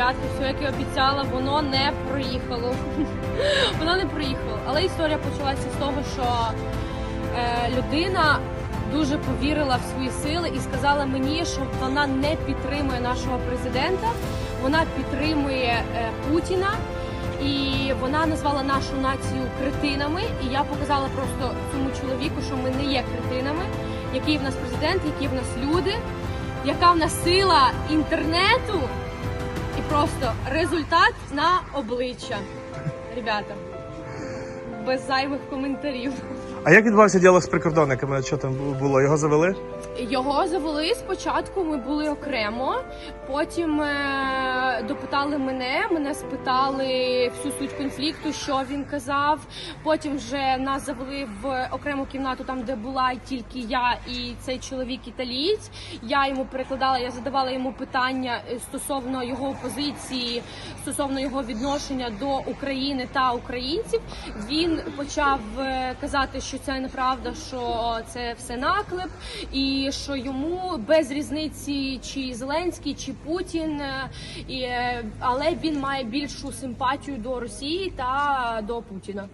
ребятки, все, як і обіцяла, воно не проїхало. воно не проїхало. Але історія почалася з того, що е, людина дуже повірила в свої сили і сказала мені, що вона не підтримує нашого президента, вона підтримує е, Путіна. І вона назвала нашу націю кретинами. І я показала просто цьому чоловіку, що ми не є кретинами, який в нас президент, які в нас люди, яка в нас сила інтернету, просто результат на обличчя. Ребята, без зайвих коментарів. А як відбувався діалог з прикордонниками? Що там було? Його завели? Його завели спочатку. Ми були окремо. Потім е, допитали мене. Мене спитали всю суть конфлікту, що він казав. Потім вже нас завели в окрему кімнату, там де була тільки я і цей чоловік італієць. Я йому перекладала, я задавала йому питання е, стосовно його позиції, стосовно його відношення до України та українців. Він почав е, казати, що це неправда, що це все наклеп, і що йому без різниці, чи Зеленський, чи Путін, е, і, е, але він має більшу симпатію до Росії та до Путіна.